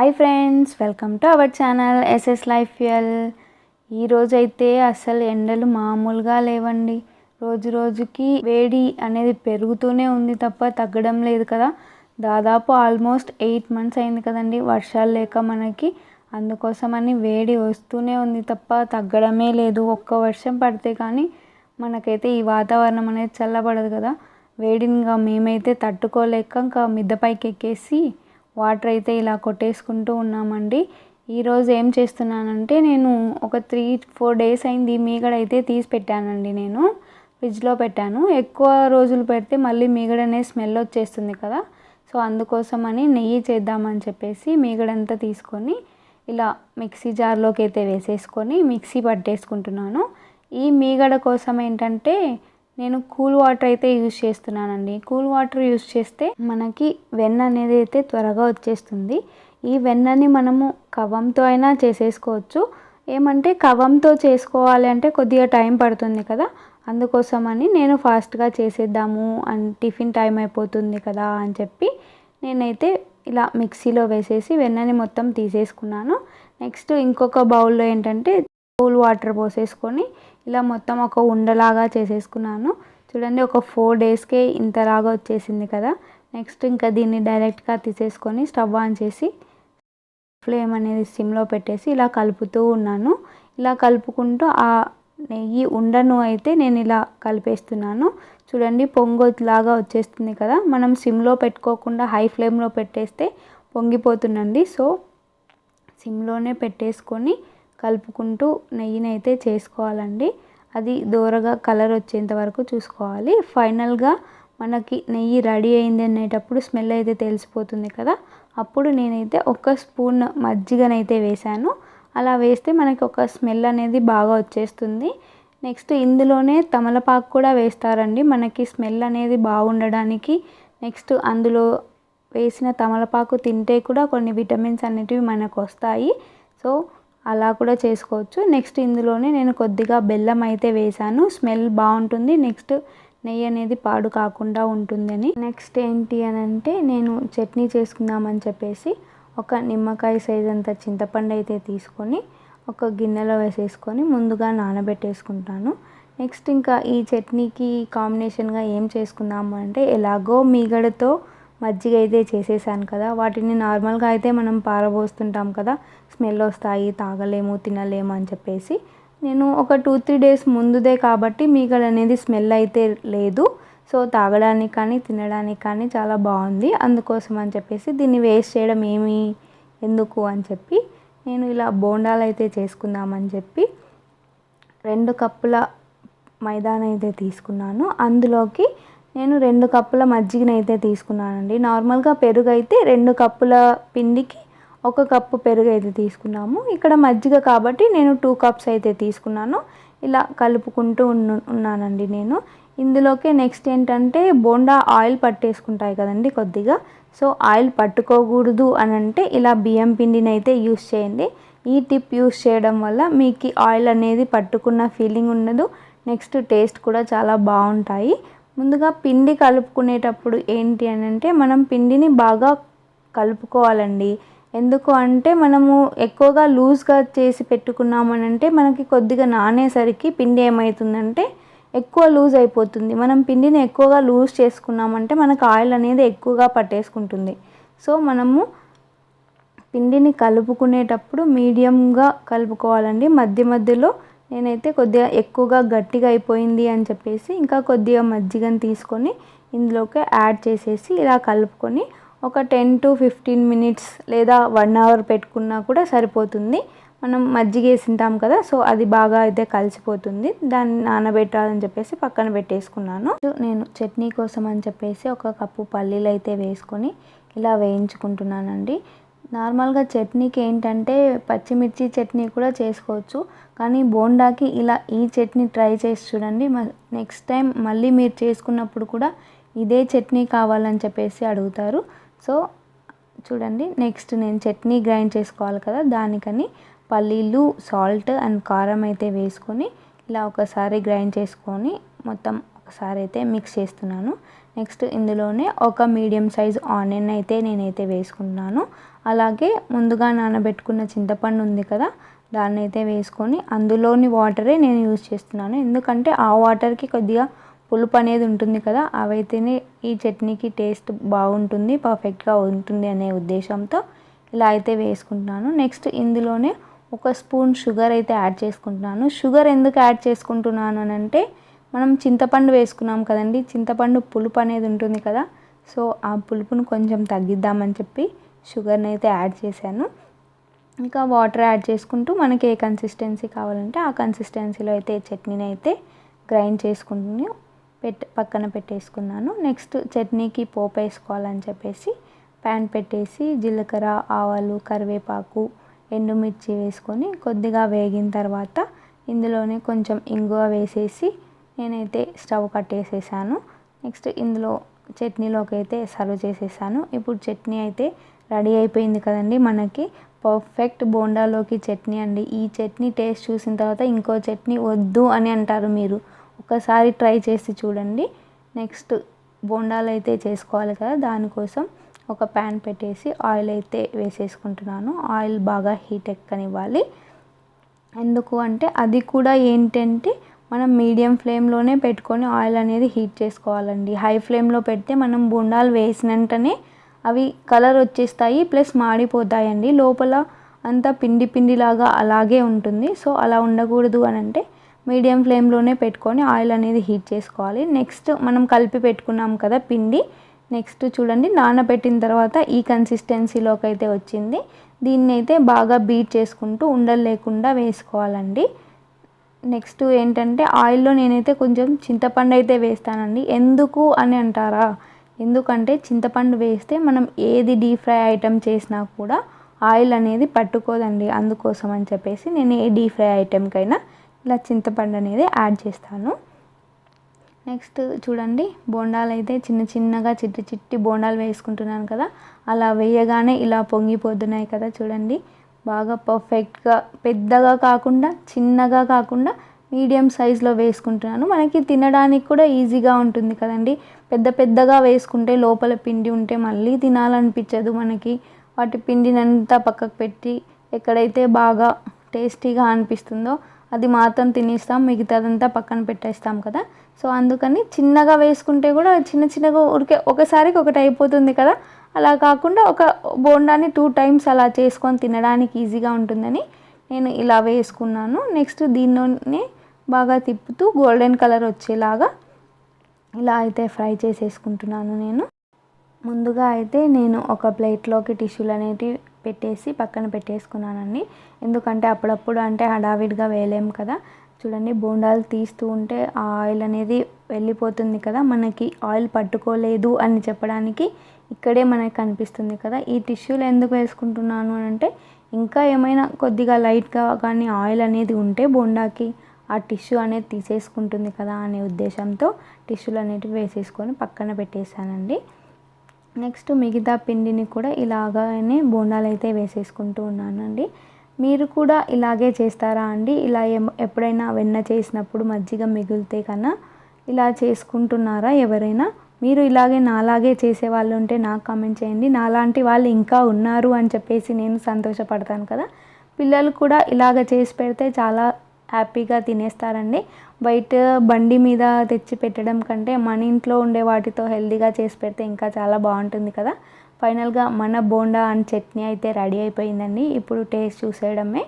Hi friends welcome to our channel SS life fuel ఈరోజు అయితే అసలు ఎండలు మామూలుగా లేవండి. రోజు రోజుకి వేడి అనేది పెరుగుతూనే ఉంది తప్ప తగ్గడం లేదు కదా. దాదాపు ఆల్మోస్ట్ ఎయిట్ మంత్స్ అయింది కదండి వర్షాలు లేక మనకి. అందుకోసమని వేడి వస్తూనే ఉంది తప్ప తగ్గడమే లేదు. ఒక్క వర్షం పడితే కానీ మనకైతే ఈ వాతావరణం అనేది చల్లబడదు కదా. వేడిని ఇంకా మేమైతే తట్టుకోలేక ఇంకా మిద్దపైకి ఎక్కేసి వాటర్ అయితే ఇలా కొట్టేసుకుంటూ ఉన్నామండి. ఈరోజు ఏం చేస్తున్నానంటే నేను ఒక త్రీ ఫోర్ డేస్ అయింది మీగడ అయితే తీసి పెట్టానండి నేను. ఫ్రిడ్జ్లో పెట్టాను. ఎక్కువ రోజులు పెడితే మళ్ళీ మీగడనే స్మెల్ వచ్చేస్తుంది కదా. సో అందుకోసం అని నెయ్యి చేద్దామని చెప్పేసి మీగడంతా తీసుకొని ఇలా మిక్సీ జార్లోకి అయితే వేసేసుకొని మిక్సీ పట్టేసుకుంటున్నాను. ఈ మీగడ కోసం ఏంటంటే నేను కూల్ వాటర్ అయితే యూజ్ చేస్తున్నానండి. కూల్ వాటర్ యూజ్ చేస్తే మనకి వెన్న అనేది అయితే త్వరగా వచ్చేస్తుంది. ఈ వెన్నని మనము కవ్వంతో అయినా చేసేసుకోవచ్చు. ఏమంటే కవ్వంతో చేసుకోవాలి అంటే కొద్దిగా టైం పడుతుంది కదా. అందుకోసమని నేను ఫాస్ట్గా చేసేద్దాము అండ్ టిఫిన్ టైం అయిపోతుంది కదా అని చెప్పి నేనైతే ఇలా మిక్సీలో వేసేసి వెన్నని మొత్తం తీసేసుకున్నాను. నెక్స్ట్ ఇంకొక బౌల్లో ఏంటంటే కూల్ వాటర్ పోసేసుకొని ఇలా మొత్తం ఒక ఉండలాగా చేసేసుకున్నాను. చూడండి ఒక ఫోర్ డేస్కే ఇంతలాగా వచ్చేసింది కదా. నెక్స్ట్ ఇంకా దీన్ని డైరెక్ట్గా తీసేసుకొని స్టవ్ ఆన్ చేసి ఫ్లేమ్ అనేది సిమ్లో పెట్టేసి ఇలా కలుపుతూ ఉన్నాను. ఇలా కలుపుకుంటూ ఆ నెయ్యి ఉండను అయితే నేను ఇలా కలిపేస్తున్నాను. చూడండి పొంగొలాగా వచ్చేస్తుంది కదా. మనం సిమ్లో పెట్టుకోకుండా హై ఫ్లేమ్లో పెట్టేస్తే పొంగిపోతుందండి. సో సిమ్లోనే పెట్టేసుకొని కలుపుకుంటూ నెయ్యిని అయితే చేసుకోవాలండి. అది దూరగా కలర్ వచ్చేంత వరకు చూసుకోవాలి. ఫైనల్గా మనకి నెయ్యి రెడీ అయింది అనేటప్పుడు స్మెల్ అయితే తెలిసిపోతుంది కదా. అప్పుడు నేనైతే ఒక స్పూన్ మజ్జిగనైతే వేశాను. అలా వేస్తే మనకి ఒక స్మెల్ అనేది బాగా వచ్చేస్తుంది. నెక్స్ట్ ఇందులోనే తమలపాకు కూడా వేస్తారండి. మనకి స్మెల్ అనేది బాగుండడానికి నెక్స్ట్ అందులో వేసిన తమలపాకు తింటే కూడా కొన్ని విటమిన్స్ అనేటివి మనకు వస్తాయి. సో అలా కూడా చేసుకోవచ్చు. నెక్స్ట్ ఇందులోనే నేను కొద్దిగా బెల్లం అయితే వేశాను. స్మెల్ బాగుంటుంది. నెక్స్ట్ నెయ్యి అనేది పాడు కాకుండా ఉంటుందని. నెక్స్ట్ ఏంటి అని అంటే నేను చట్నీ చేసుకుందామని చెప్పేసి ఒక నిమ్మకాయ సైజ్ అంత చింతపండు అయితే తీసుకొని ఒక గిన్నెలో వేసేసుకొని ముందుగా నానబెట్టేసుకుంటాను. నెక్స్ట్ ఇంకా ఈ చట్నీకి కాంబినేషన్గా ఏం చేసుకుందాము అంటే ఎలాగో మీగడతో మజ్జిగ అయితే చేసేసాను కదా వాటిని నార్మల్గా అయితే మనం పారబోస్తుంటాం కదా స్మెల్ వస్తాయి తాగలేము తినలేము అని చెప్పేసి. నేను ఒక టూ త్రీ డేస్ ముందుదే కాబట్టి మీగడ అనేది స్మెల్ అయితే లేదు. సో తాగడానికి కానీ తినడానికి కానీ చాలా బాగుంది. అందుకోసం అని చెప్పేసి దీన్ని వేస్ట్ చేయడం ఏమి ఎందుకు అని చెప్పి నేను ఇలా బోండాలు అయితే చేసుకుందామని చెప్పి రెండు కప్పుల మైదాన అయితే తీసుకున్నాను. అందులోకి నేను రెండు కప్పుల మజ్జిగని అయితే తీసుకున్నానండి. నార్మల్గా పెరుగు అయితే రెండు కప్పుల పిండికి ఒక కప్పు పెరుగు అయితే తీసుకున్నాము. ఇక్కడ మజ్జిగ కాబట్టి నేను టూ కప్స్ అయితే తీసుకున్నాను. ఇలా కలుపుకుంటూ ఉన్నానండి నేను. ఇందులోకి నెక్స్ట్ ఏంటంటే బోండా ఆయిల్ పట్టేసుకుంటాయి కదండి కొద్దిగా. సో ఆయిల్ పట్టుకోకూడదు అని అంటే ఇలా బియ్యం పిండిని అయితే యూస్ చేయండి. ఈ టిప్ యూస్ చేయడం వల్ల మీకు ఆయిల్ అనేది పట్టుకున్న ఫీలింగ్ ఉండదు. నెక్స్ట్ టేస్ట్ కూడా చాలా బాగుంటాయి. ముందుగా పిండి కలుపుకునేటప్పుడు ఏంటి అని అంటే మనం పిండిని బాగా కలుపుకోవాలండి. ఎందుకు అంటే మనము ఎక్కువగా లూజ్గా చేసి పెట్టుకున్నామని అంటే మనకి కొద్దిగా నానేసరికి పిండి ఏమవుతుందంటే ఎక్కువ లూజ్ అయిపోతుంది. మనం పిండిని ఎక్కువగా లూజ్ చేసుకున్నామంటే మనకు ఆయిల్ అనేది ఎక్కువగా పట్టేసుకుంటుంది. సో మనము పిండిని కలుపుకునేటప్పుడు మీడియంగా కలుపుకోవాలండి. మధ్య మధ్యలో నేనైతే కొద్దిగా ఎక్కువగా గట్టిగా అయిపోయింది అని చెప్పేసి ఇంకా కొద్దిగా మజ్జిగని తీసుకొని ఇందులోకి యాడ్ చేసేసి ఇలా కలుపుకొని ఒక టెన్ టు ఫిఫ్టీన్ మినిట్స్ లేదా వన్ అవర్ పెట్టుకున్నా కూడా సరిపోతుంది. మనం మజ్జిగ వేసింటాం కదా సో అది బాగా అయితే కలిసిపోతుంది. దాన్ని నానబెట్టాలని చెప్పేసి పక్కన పెట్టేసుకున్నాను. నేను చట్నీ కోసం అని చెప్పేసి ఒక కప్పు పల్లీలు అయితే వేసుకొని ఇలా వేయించుకుంటున్నానండి. నార్మల్గా చట్నీకి ఏంటంటే పచ్చిమిర్చి చట్నీ కూడా చేసుకోవచ్చు. కానీ బోండాకి ఇలా ఈ చట్నీ ట్రై చేసి చూడండి. నెక్స్ట్ టైం మళ్ళీ మీరు చేసుకున్నప్పుడు కూడా ఇదే చట్నీ కావాలని చెప్పేసి అడుగుతారు. సో చూడండి. నెక్స్ట్ నేను చట్నీ గ్రైండ్ చేసుకోవాలి కదా దానికని పల్లీలు సాల్ట్ అండ్ కారం అయితే వేసుకొని ఇలా ఒకసారి గ్రైండ్ చేసుకొని మొత్తం ఒకసారి అయితే మిక్స్ చేస్తున్నాను. నెక్స్ట్ ఇందులోనే ఒక మీడియం సైజ్ ఆనియన్ అయితే నేనైతే వేసుకుంటున్నాను. అలాగే ముందుగా నానబెట్టుకున్న చింతపండు ఉంది కదా దాన్ని అయితే వేసుకొని అందులోని వాటరే నేను యూజ్ చేస్తున్నాను. ఎందుకంటే ఆ వాటర్కి కొద్దిగా పులుపు అనేది ఉంటుంది కదా అవైతేనే ఈ చట్నీకి టేస్ట్ బాగుంటుంది పర్ఫెక్ట్గా ఉంటుంది అనే ఉద్దేశంతో ఇలా అయితే వేసుకుంటున్నాను. నెక్స్ట్ ఇందులోనే ఒక స్పూన్ షుగర్ అయితే యాడ్ చేసుకుంటున్నాను. షుగర్ ఎందుకు యాడ్ చేసుకుంటున్నాను అని అంటే మనం చింతపండు వేసుకున్నాం కదండి. చింతపండు పులుపు అనేది ఉంటుంది కదా. సో ఆ పులుపును కొంచెం తగ్గిద్దామని చెప్పి షుగర్ని అయితే యాడ్ చేశాను. ఇంకా వాటర్ యాడ్ చేసుకుంటూ మనకి ఏ కన్సిస్టెన్సీ కావాలంటే ఆ కన్సిస్టెన్సీలో అయితే చట్నీని అయితే గ్రైండ్ చేసుకుంటూ పెట్ పక్కన పెట్టేసుకున్నాను. నెక్స్ట్ చట్నీకి పోపు వేసుకోవాలని చెప్పేసి ప్యాన్ పెట్టేసి జీలకర్ర ఆవాలు కరివేపాకు ఎండుమిర్చి వేసుకొని కొద్దిగా వేగిన తర్వాత ఇందులోనే కొంచెం ఇంగువ వేసేసి నేనైతే స్టవ్ కట్టేసేసాను. నెక్స్ట్ ఇందులో చట్నీలోకి అయితే సర్వ్ చేసేసాను. ఇప్పుడు చట్నీ అయితే రెడీ అయిపోయింది కదండి మనకి. పర్ఫెక్ట్ బోండాలోకి చట్నీ అండి. ఈ చట్నీ టేస్ట్ చూసిన తర్వాత ఇంకో చట్నీ వద్దు అని అంటారు మీరు. ఒకసారి ట్రై చేసి చూడండి. నెక్స్ట్ బోండాలు అయితే చేసుకోవాలి కదా. దానికోసం ఒక ప్యాన్ పెట్టేసి ఆయిల్ అయితే వేసేసుకుంటున్నాను. ఆయిల్ బాగా హీట్ ఎక్కనివ్వాలి. ఎందుకు అంటే అది కూడా ఏంటంటే మనం మీడియం ఫ్లేమ్లోనే పెట్టుకొని ఆయిల్ అనేది హీట్ చేసుకోవాలండి. హై ఫ్లేమ్లో పెడితే మనం బొండాలు వేసిన వెంటనే అవి కలర్ వచ్చేస్తాయి ప్లస్ మాడిపోతాయండి. లోపల అంతా పిండి పిండిలాగా అలాగే ఉంటుంది. సో అలా ఉండకూడదు అని అంటే మీడియం ఫ్లేమ్లోనే పెట్టుకొని ఆయిల్ అనేది హీట్ చేసుకోవాలి. నెక్స్ట్ మనం కలిపి పెట్టుకున్నాం కదా పిండి. నెక్స్ట్ చూడండి నానబెట్టిన తర్వాత ఈ కన్సిస్టెన్సీలోకి అయితే వచ్చింది. దీన్ని అయితే బాగా బీట్ చేసుకుంటూ ఉండలు లేకుండా వేసుకోవాలండి. నెక్స్ట్ ఏంటంటే ఆయిల్లో నేనైతే కొంచెం చింతపండు అయితే వేస్తానండి. ఎందుకు అని అంటారా? ఎందుకంటే చింతపండు వేస్తే మనం ఏది డీప్ ఫ్రై ఐటెం చేసినా కూడా ఆయిల్ అనేది పట్టుకోదండి. అందుకోసం అని చెప్పేసి నేను ఏ డీప్ ఫ్రై ఐటెంకైనా ఇలా చింతపండు అనేది యాడ్ చేస్తాను. నెక్స్ట్ చూడండి బోండాలు అయితే చిన్న చిన్నగా చిట్టి చిట్టి బోండాలు వేసుకుంటున్నాను కదా అలా వేయగానే ఇలా పొంగిపోతున్నాయి కదా చూడండి. బాగా పర్ఫెక్ట్గా పెద్దగా కాకుండా చిన్నగా కాకుండా మీడియం సైజులో వేసుకుంటున్నాను. మనకి తినడానికి కూడా ఈజీగా ఉంటుంది కదండి. పెద్ద పెద్దగా వేసుకుంటే లోపల పిండి ఉంటే మళ్ళీ తినాలనిపించదు మనకి. వాటి పిండినంతా పక్కకు పెట్టి ఎక్కడైతే బాగా టేస్టీగా అనిపిస్తుందో అది మాత్రం తినేస్తాం మిగతాదంతా పక్కన పెట్టేస్తాం కదా. సో అందుకని చిన్నగా వేసుకుంటే కూడా చిన్న చిన్నగా ఉరికే ఒకసారికి ఒకటి అయిపోతుంది కదా. అలా కాకుండా ఒక బోండాని టూ టైమ్స్ అలా చేసుకొని తినడానికి ఈజీగా ఉంటుందని నేను ఇలా వేసుకున్నాను. నెక్స్ట్ దీనిలోనే బాగా తిప్పుతూ గోల్డెన్ కలర్ వచ్చేలాగా ఇలా అయితే ఫ్రై చేసేసుకుంటున్నాను నేను. ముందుగా అయితే నేను ఒక ప్లేట్లోకి టిష్యూలు అనేటివి పెట్టేసి పక్కన పెట్టేసుకున్నానండి. ఎందుకంటే అప్పుడప్పుడు అంటే హడావిడిగా వేయలేం కదా. చూడండి బోండాలు తీస్తూ ఉంటే ఆ ఆయిల్ అనేది వెళ్ళిపోతుంది కదా. మనకి ఆయిల్ పట్టుకోలేదు అని చెప్పడానికి ఇక్కడే మనకి కనిపిస్తుంది కదా. ఈ టిష్యూలు ఎందుకు వేసుకుంటున్నాను అని అంటే ఇంకా ఏమైనా కొద్దిగా లైట్గా కానీ ఆయిల్ అనేది ఉంటే బోండాకి ఆ టిష్యూ అనేది తీసేసుకుంటుంది కదా అనే ఉద్దేశంతో టిష్యూలు అనేటివి వేసేసుకొని పక్కన పెట్టేశానండి. నెక్స్ట్ మిగతా పిండిని కూడా ఇలాగానే బోండాలు అయితే వేసేసుకుంటూ ఉన్నానండి. మీరు కూడా ఇలాగే చేస్తారా అండి? ఇలా ఎప్పుడైనా వెన్న చేసినప్పుడు మజ్జిగ మిగిలితే కన్నా ఇలా చేసుకుంటున్నారా ఎవరైనా? మీరు ఇలాగే నాలాగే చేసే వాళ్ళు ఉంటే నాకు కామెంట్ చేయండి. నాలాంటి వాళ్ళు ఇంకా ఉన్నారు అని చెప్పేసి నేను సంతోషపడతాను కదా. పిల్లలు కూడా ఇలాగ చేసి పెడితే చాలా హ్యాపీగా తినేస్తారండి. బయట బండి మీద తెచ్చి పెట్టడం కంటే మన ఇంట్లో ఉండే వాటితో హెల్దీగా చేసి పెడితే ఇంకా చాలా బాగుంటుంది కదా. ఫైనల్గా మన బోండా అండ్ చట్నీ అయితే రెడీ అయిపోయిందండి. ఇప్పుడు టేస్ట్ చూసేయడమే.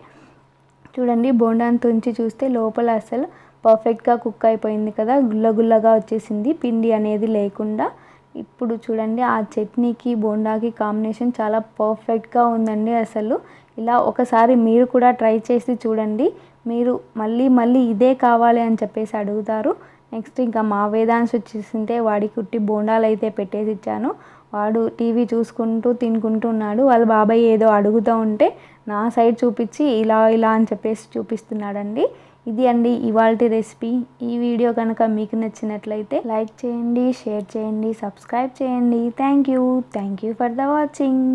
చూడండి బోండాని తుంచి చూస్తే లోపల అసలు పర్ఫెక్ట్గా కుక్ అయిపోయింది కదా. గుల్లగుల్లగా వచ్చేసింది. పిండి అనేది లేకుండా. ఇప్పుడు చూడండి ఆ చట్నీకి బోండాకి కాంబినేషన్ చాలా పర్ఫెక్ట్గా ఉందండి అసలు. ఇలా ఒకసారి మీరు కూడా ట్రై చేసి చూడండి. మీరు మళ్ళీ మళ్ళీ ఇదే కావాలి అని చెప్పేసి అడుగుతారు. నెక్స్ట్ ఇంకా మా వేదాన్స్ వచ్చేసింటే వాడికి కుట్టి బోండాలు అయితే పెట్టేసి ఇచ్చాను. వాడు టీవీ చూసుకుంటూ తినుకుంటున్నాడు వాళ్ళ బాబాయ్ ఏదో అడుగుతూ ఉంటే నా సైడ్ చూపించి ఇలా ఇలా అని చెప్పేసి చూపిస్తున్నాడండి. ఇది అండి ఇవాళ రెసిపీ. ఈ వీడియో కనుక మీకు నచ్చినట్లయితే లైక్ చేయండి షేర్ చేయండి సబ్స్క్రైబ్ చేయండి. Thank you. Thank you for the watching.